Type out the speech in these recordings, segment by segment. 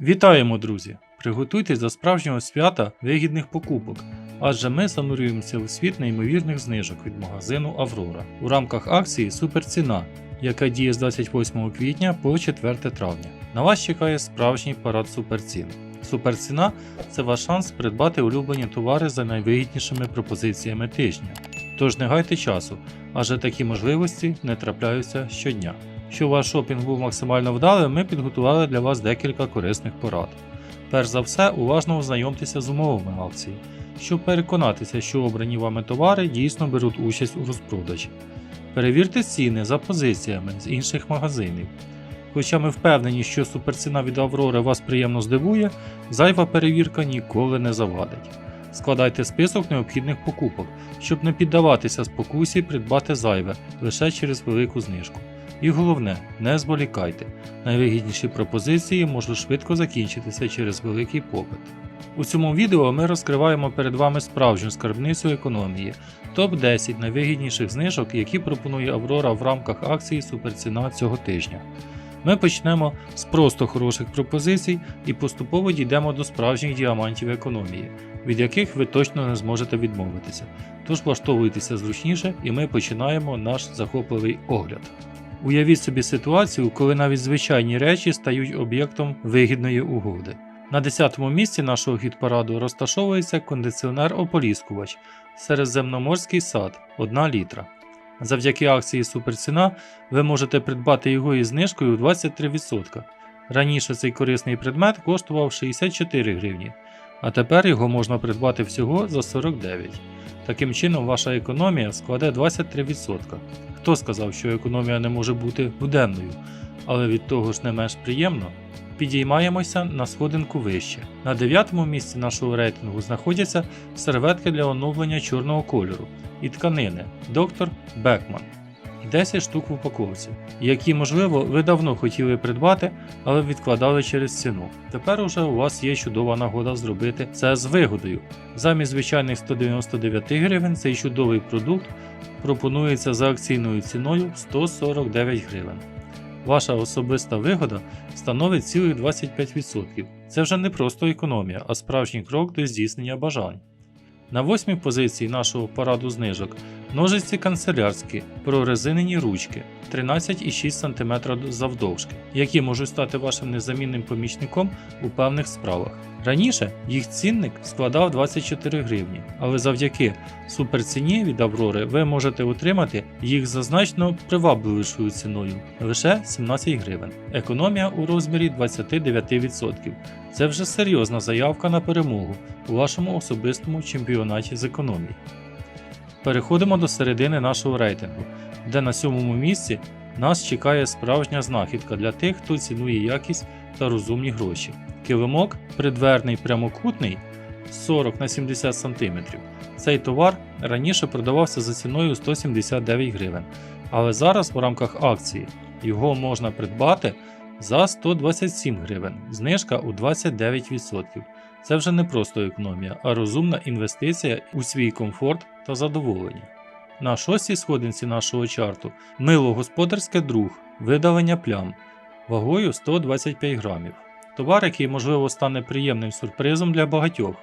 Вітаємо, друзі! Приготуйтесь до справжнього свята вигідних покупок, адже ми занурюємося у світ неймовірних знижок від магазину Аврора у рамках акції Суперціна, яка діє з 28 квітня по 4 травня. На вас чекає справжній парад суперцін. Суперціна це ваш шанс придбати улюблені товари за найвигіднішими пропозиціями тижня. Тож не гайте часу, адже такі можливості не трапляються щодня. Щоб ваш шопінг був максимально вдалим, ми підготували для вас декілька корисних порад. Перш за все, уважно ознайомтеся з умовами акції, щоб переконатися, що обрані вами товари дійсно беруть участь у розпродажі. Перевірте ціни за позиціями з інших магазинів. Хоча ми впевнені, що суперціна від Аврори вас приємно здивує, зайва перевірка ніколи не завадить. Складайте список необхідних покупок, щоб не піддаватися спокусі придбати зайве лише через велику знижку. І головне, не зволікайте. Найвигідніші пропозиції можуть швидко закінчитися через великий попит. У цьому відео ми розкриваємо перед вами справжню скарбницю економії, топ-10 найвигідніших знижок, які пропонує Аврора в рамках акції Суперціна цього тижня. Ми почнемо з просто хороших пропозицій і поступово дійдемо до справжніх діамантів економії, від яких ви точно не зможете відмовитися. Тож влаштовуйтеся зручніше і ми починаємо наш захопливий огляд. Уявіть собі ситуацію, коли навіть звичайні речі стають об'єктом вигідної угоди. На 10-му місці нашого хіт-параду розташовується кондиціонер-ополіскувач Середземноморський сад 1 літра. Завдяки акції Суперціна ви можете придбати його із знижкою у 23%. Раніше цей корисний предмет коштував 64 гривні, а тепер його можна придбати всього за 49. Таким чином, ваша економія складе 23%. Хто сказав, що економія не може бути буденною, але від того ж не менш приємно? Підіймаємося на сходинку вище. На дев'ятому місці нашого рейтингу знаходяться серветки для оновлення чорного кольору і тканини доктор Бекман. 10 штук в упаковці, які, можливо, ви давно хотіли придбати, але відкладали через ціну. Тепер уже у вас є чудова нагода зробити це з вигодою. Замість звичайних 199 гривень цей чудовий продукт пропонується за акційною ціною 149 гривень. Ваша особиста вигода становить цілих 25%. Це вже не просто економія, а справжній крок до здійснення бажань. На восьмій позиції нашого параду знижок ножиці канцелярські прорезинені ручки 13,6 см завдовжки, які можуть стати вашим незамінним помічником у певних справах. Раніше їх цінник складав 24 гривні, але завдяки суперціні від Аврори ви можете отримати їх за значно привабливішою ціною лише 17 гривень. Економія у розмірі 29%. Це вже серйозна заявка на перемогу у вашому особистому чемпіонаті з економії. Переходимо до середини нашого рейтингу, де на сьомому місці нас чекає справжня знахідка для тих, хто цінує якість та розумні гроші. Килимок придверний прямокутний 40 на 70 см. Цей товар раніше продавався за ціною 179 гривень, але зараз в рамках акції його можна придбати за 127 гривень, знижка у 29%. Це вже не просто економія, а розумна інвестиція у свій комфорт та задоволення. На шостій сходинці нашого чарту мило господарське друг, видалення плям вагою 125 грамів. Товар, який можливо стане приємним сюрпризом для багатьох.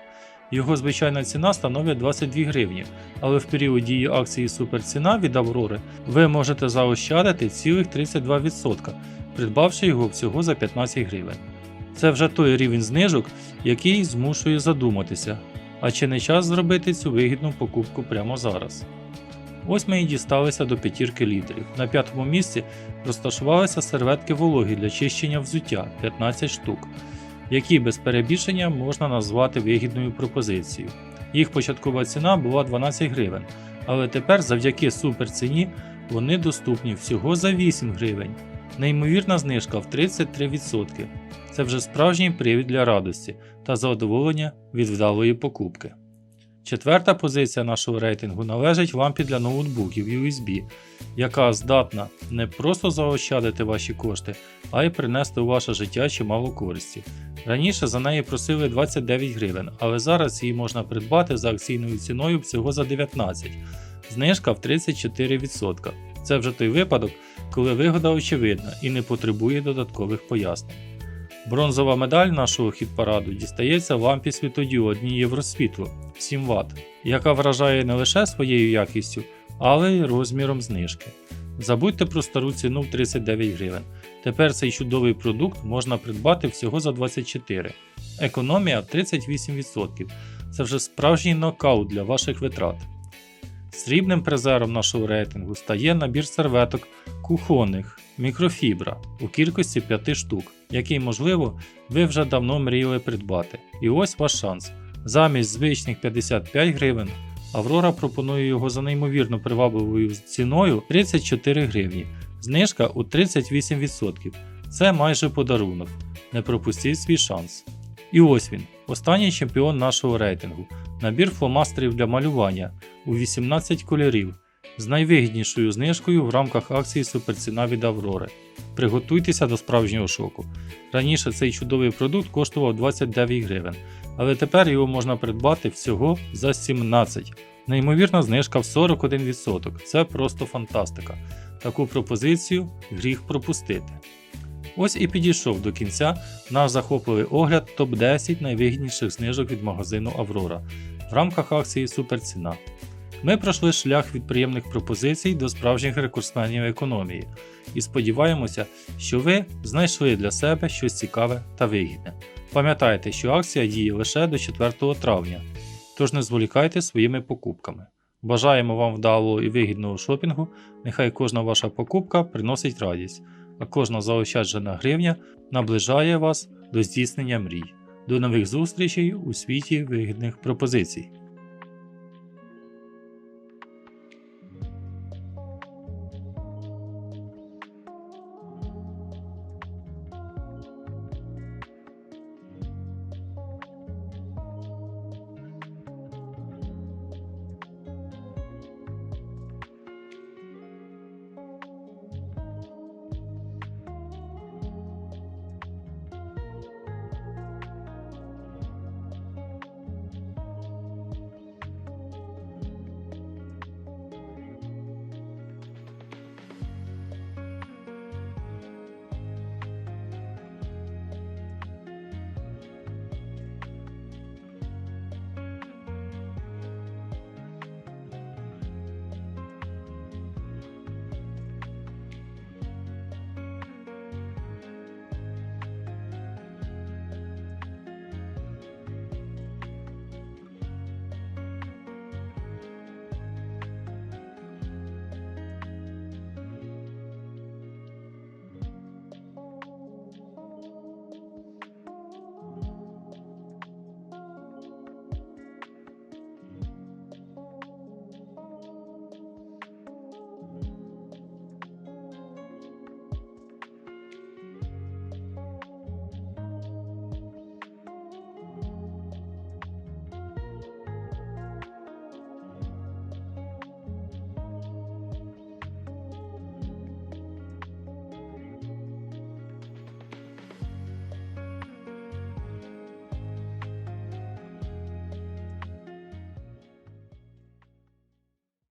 Його звичайна ціна становить 22 гривні, але в період дії акції Суперціна від Аврори ви можете заощадити цілих 32%, придбавши його всього за 15 гривень. Це вже той рівень знижок, який змушує задуматися, а чи не час зробити цю вигідну покупку прямо зараз. Ось ми і дісталися до п'ятірки лідерів. На п'ятому місці розташувалися серветки вологі для чищення взуття 15 штук, які без перебільшення можна назвати вигідною пропозицією. Їх початкова ціна була 12 гривень, але тепер завдяки суперціні вони доступні всього за 8 гривень. Неймовірна знижка в 33%. Це вже справжній привід для радості та задоволення від вдалої покупки. Четверта позиція нашого рейтингу належить лампі для ноутбуків USB, яка здатна не просто заощадити ваші кошти, а й принести у ваше життя чимало користі. Раніше за неї просили 29 гривень, але зараз її можна придбати за акційною ціною всього за 19, знижка в 34%. Це вже той випадок, коли вигода очевидна і не потребує додаткових пояснень. Бронзова медаль нашого хіт-параду дістається лампі світодіодній Євросвітло 7 Вт, яка вражає не лише своєю якістю, але й розміром знижки. Забудьте про стару ціну в 39 гривень. Тепер цей чудовий продукт можна придбати всього за 24. Економія 38%. Це вже справжній нокаут для ваших витрат. Срібним призером нашого рейтингу стає набір серветок кухонних мікрофібра у кількості 5 штук, який, можливо, ви вже давно мріяли придбати. І ось ваш шанс. Замість звичних 55 гривень Аврора пропонує його за неймовірно привабливою ціною 34 гривні. Знижка у 38%. Це майже подарунок. Не пропустіть свій шанс. І ось він, останній чемпіон нашого рейтингу. Набір фломастерів для малювання у 18 кольорів з найвигіднішою знижкою в рамках акції Суперціна від Аврори. Приготуйтеся до справжнього шоку. Раніше цей чудовий продукт коштував 29 гривень, але тепер його можна придбати всього за 17. Неймовірна знижка в 41%. Це просто фантастика. Таку пропозицію гріх пропустити. Ось і підійшов до кінця наш захопливий огляд топ-10 найвигідніших знижок від магазину Аврора в рамках акції Суперціна. Ми пройшли шлях від приємних пропозицій до справжніх рекордсменів економії і сподіваємося, що ви знайшли для себе щось цікаве та вигідне. Пам'ятайте, що акція діє лише до 4 травня, тож не зволікайте своїми покупками. Бажаємо вам вдалого і вигідного шопінгу, нехай кожна ваша покупка приносить радість, а кожна заощаджена гривня наближає вас до здійснення мрій. До нових зустрічей у світі вигідних пропозицій.